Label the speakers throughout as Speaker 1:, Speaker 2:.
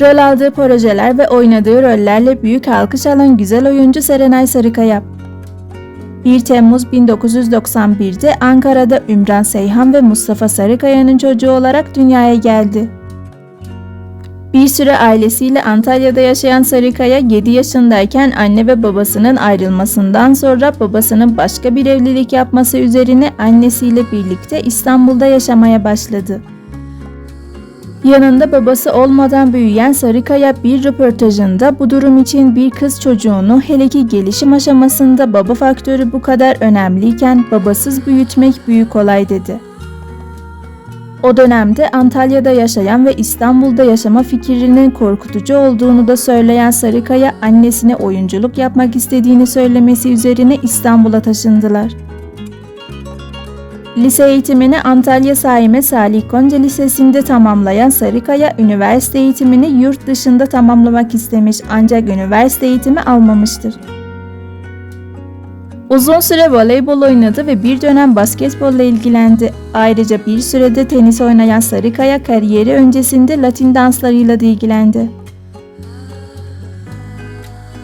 Speaker 1: Rol aldığı projeler ve oynadığı rollerle büyük alkış alan güzel oyuncu Serenay Sarıkaya. 1 Temmuz 1991'de Ankara'da Ümran Seyhan ve Mustafa Sarıkaya'nın çocuğu olarak dünyaya geldi. Bir süre ailesiyle Antalya'da yaşayan Sarıkaya 7 yaşındayken anne ve babasının ayrılmasından sonra babasının başka bir evlilik yapması üzerine annesiyle birlikte İstanbul'da yaşamaya başladı. Yanında babası olmadan büyüyen Sarıkaya bir röportajında bu durum için bir kız çocuğunu hele ki gelişim aşamasında baba faktörü bu kadar önemliyken babasız büyütmek büyük olay dedi. O dönemde Antalya'da yaşayan ve İstanbul'da yaşama fikrinin korkutucu olduğunu da söyleyen Sarıkaya annesine oyunculuk yapmak istediğini söylemesi üzerine İstanbul'a taşındılar. Lise eğitimini Antalya Saime Salih Konca Lisesi'nde tamamlayan Sarıkaya, üniversite eğitimini yurt dışında tamamlamak istemiş ancak üniversite eğitimi almamıştır. Uzun süre voleybol oynadı ve bir dönem basketbolla ilgilendi. Ayrıca bir sürede tenis oynayan Sarıkaya kariyeri öncesinde Latin danslarıyla da ilgilendi.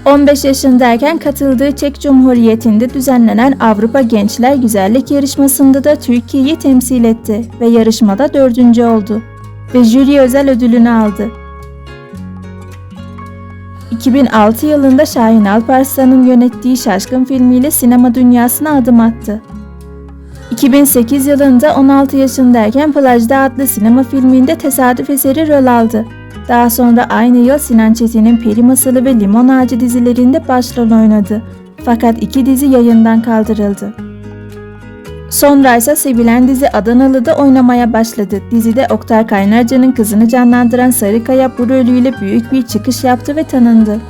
Speaker 1: 15 yaşındayken katıldığı Çek Cumhuriyeti'nde düzenlenen Avrupa Gençler Güzellik Yarışması'nda da Türkiye'yi temsil etti ve yarışmada dördüncü oldu ve jüri özel ödülünü aldı. 2006 yılında Şahin Alparslan'ın yönettiği Şaşkın filmiyle sinema dünyasına adım attı. 2008 yılında 16 yaşındayken Plajda adlı sinema filminde tesadüf eseri rol aldı. Daha sonra aynı yıl Sinan Çetin'in Peri Masalı ve Limon Ağacı dizilerinde başrol oynadı. Fakat iki dizi yayından kaldırıldı. Sonra ise sevilen dizi Adanalı'da oynamaya başladı. Dizide Oktay Kaynarca'nın kızını canlandıran Sarıkaya bu rolüyle büyük bir çıkış yaptı ve tanındı.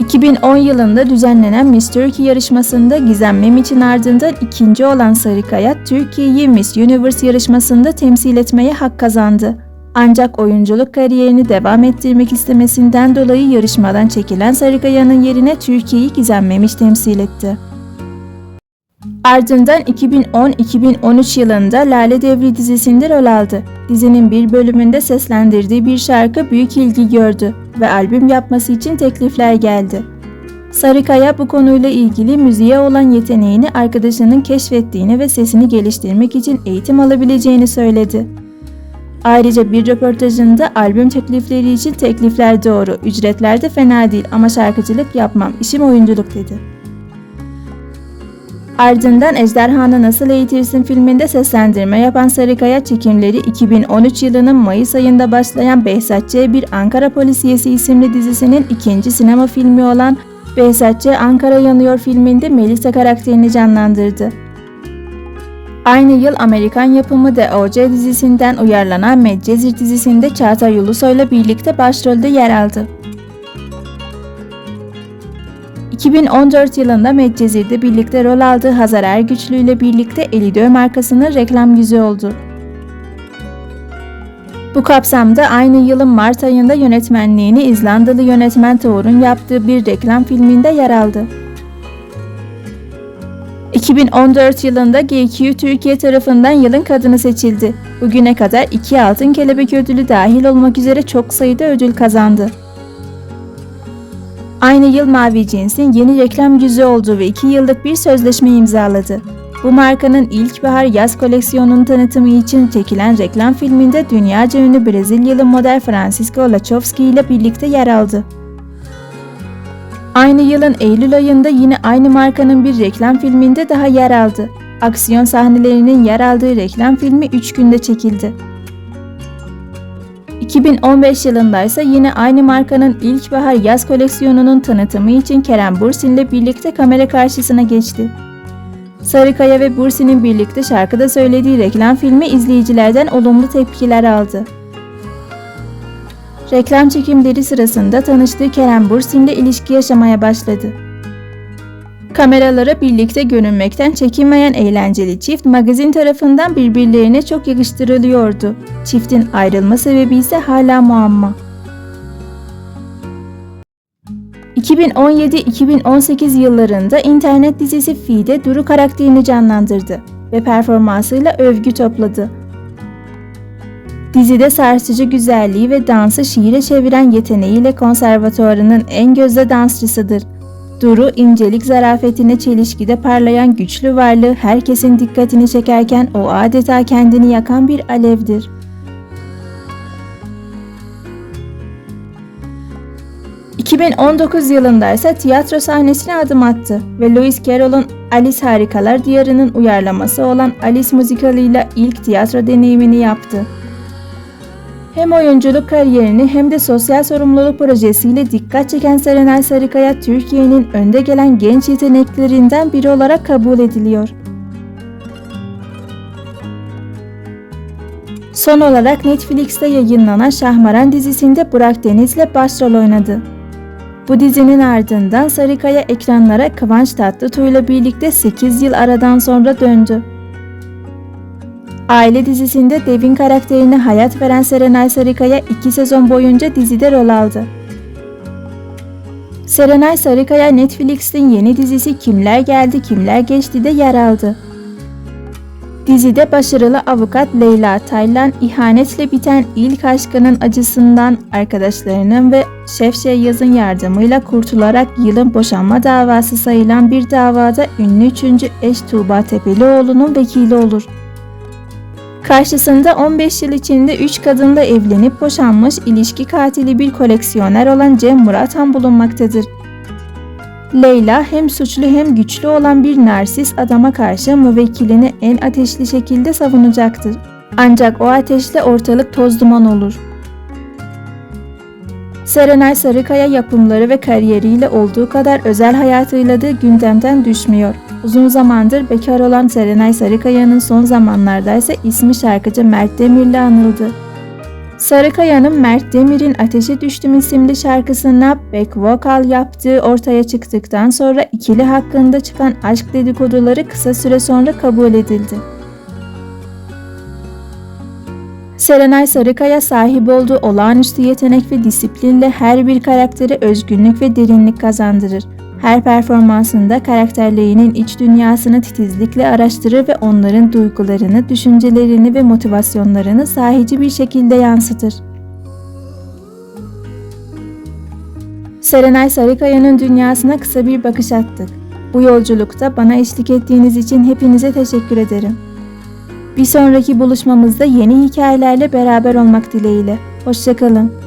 Speaker 1: 2010 yılında düzenlenen Miss Turkey yarışmasında Gizem Memiç'in ardından ikinci olan Sarıkaya, Türkiye'yi Miss Universe yarışmasında temsil etmeye hak kazandı. Ancak oyunculuk kariyerini devam ettirmek istemesinden dolayı yarışmadan çekilen Sarıkaya'nın yerine Türkiye'yi Gizem Memiş temsil etti. Ardından 2010-2013 yılında Lale Devri dizisinde rol aldı. Dizinin bir bölümünde seslendirdiği bir şarkı büyük ilgi gördü ve albüm yapması için teklifler geldi. Sarıkaya bu konuyla ilgili müziğe olan yeteneğini arkadaşının keşfettiğini ve sesini geliştirmek için eğitim alabileceğini söyledi. Ayrıca bir röportajında albüm teklifleri için teklifler doğru, ücretler de fena değil ama şarkıcılık yapmam, işim oyunculuk dedi. Ardından Ejderhanı Nasıl Eğitirsin filminde seslendirme yapan Sarıkaya çekimleri 2013 yılının Mayıs ayında başlayan Behzatçı'ya bir Ankara Polisiyesi isimli dizisinin ikinci sinema filmi olan Behzatçı Ankara Yanıyor filminde Melisa karakterini canlandırdı. Aynı yıl Amerikan yapımı The O.J. dizisinden uyarlanan Medcezir dizisinde Çağatay Ulusoy'la birlikte başrolde yer aldı. 2014 yılında Medcezir'de birlikte rol aldığı Hazar Ergüçlü ile birlikte Elidö markasının reklam yüzü oldu. Bu kapsamda aynı yılın Mart ayında yönetmenliğini İzlandalı yönetmen Thor'un yaptığı bir reklam filminde yer aldı. 2014 yılında GQ Türkiye tarafından yılın kadını seçildi. Bugüne kadar iki altın kelebek ödülü dahil olmak üzere çok sayıda ödül kazandı. Aynı yıl Mavi Jeans'in yeni reklam yüzü oldu ve 2 yıllık bir sözleşme imzaladı. Bu markanın ilkbahar yaz koleksiyonunun tanıtımı için çekilen reklam filminde dünyaca ünlü Brezilyalı model Francisco Lachowski ile birlikte yer aldı. Aynı yılın Eylül ayında yine aynı markanın bir reklam filminde daha yer aldı. Aksiyon sahnelerinin yer aldığı reklam filmi 3 günde çekildi. 2015 yılında ise yine aynı markanın ilkbahar yaz koleksiyonunun tanıtımı için Kerem Bursin ile birlikte kamera karşısına geçti. Sarıkaya ve Bursin'in birlikte şarkıda söylediği reklam filmi izleyicilerden olumlu tepkiler aldı. Reklam çekimleri sırasında tanıştığı Kerem Bursin ile ilişki yaşamaya başladı. Kameralara birlikte görünmekten çekinmeyen eğlenceli çift magazin tarafından birbirlerine çok yakıştırılıyordu. Çiftin ayrılma sebebi ise hala muamma. 2017-2018 yıllarında internet dizisi Fi'de Duru karakterini canlandırdı ve performansıyla övgü topladı. Dizide sarsıcı güzelliği ve dansı şiire çeviren yeteneğiyle konservatuarının en gözde dansçısıdır. Duru, incelik zarafetine çelişkide parlayan güçlü varlığı herkesin dikkatini çekerken o adeta kendini yakan bir alevdir. ...2019 yılında ise tiyatro sahnesine adım attı ve Lewis Carroll'un Alice Harikalar Diyarı'nın uyarlaması olan Alice müzikaliyle ilk tiyatro deneyimini yaptı. Hem oyunculuk kariyerini hem de sosyal sorumluluk projesiyle dikkat çeken Serenay Sarıkaya Türkiye'nin önde gelen genç yeteneklerinden biri olarak kabul ediliyor. Son olarak Netflix'te yayınlanan Şahmaran dizisinde Burak Deniz'le başrol oynadı. Bu dizinin ardından Sarıkaya ekranlara Kıvanç Tatlıtuğ ile birlikte 8 yıl aradan sonra döndü. Aile dizisinde Devin karakterine hayat veren Serenay Sarıkaya 2 sezon boyunca dizide rol aldı. Serenay Sarıkaya Netflix'in yeni dizisi Kimler Geldi Kimler Geçti de yer aldı. Dizide başarılı avukat Leyla Taylan ihanetle biten ilk aşkının acısından arkadaşlarının ve Şef Şeyyaz'ın yardımıyla kurtularak yılın boşanma davası sayılan bir davada ünlü üçüncü eş Tuğba Tepelioğlu'nun vekili olur. Karşısında 15 yıl içinde 3 kadınla evlenip boşanmış ilişki katili bir koleksiyoner olan Cem Murat Han bulunmaktadır. Leyla hem suçlu hem güçlü olan bir narsist adama karşı müvekkilini en ateşli şekilde savunacaktır. Ancak o ateşle ortalık toz duman olur. Serenay Sarıkaya yapımları ve kariyeriyle olduğu kadar özel hayatıyla da gündemden düşmüyor. Uzun zamandır bekar olan Serenay Sarıkaya'nın son zamanlarda ise ismi şarkıcı Mert Demir'le anıldı. Sarıkaya'nın Mert Demir'in Ateşe Düştüm isimli şarkısına back vokal yaptığı ortaya çıktıktan sonra ikili hakkında çıkan aşk dedikoduları kısa süre sonra kabul edildi. Serenay Sarıkaya sahip olduğu olağanüstü yetenek ve disiplinle her bir karaktere özgünlük ve derinlik kazandırır. Her performansında karakterlerinin iç dünyasını titizlikle araştırır ve onların duygularını, düşüncelerini ve motivasyonlarını sahici bir şekilde yansıtır. Serenay Sarıkaya'nın dünyasına kısa bir bakış attık. Bu yolculukta bana eşlik ettiğiniz için hepinize teşekkür ederim. Bir sonraki buluşmamızda yeni hikayelerle beraber olmak dileğiyle. Hoşçakalın.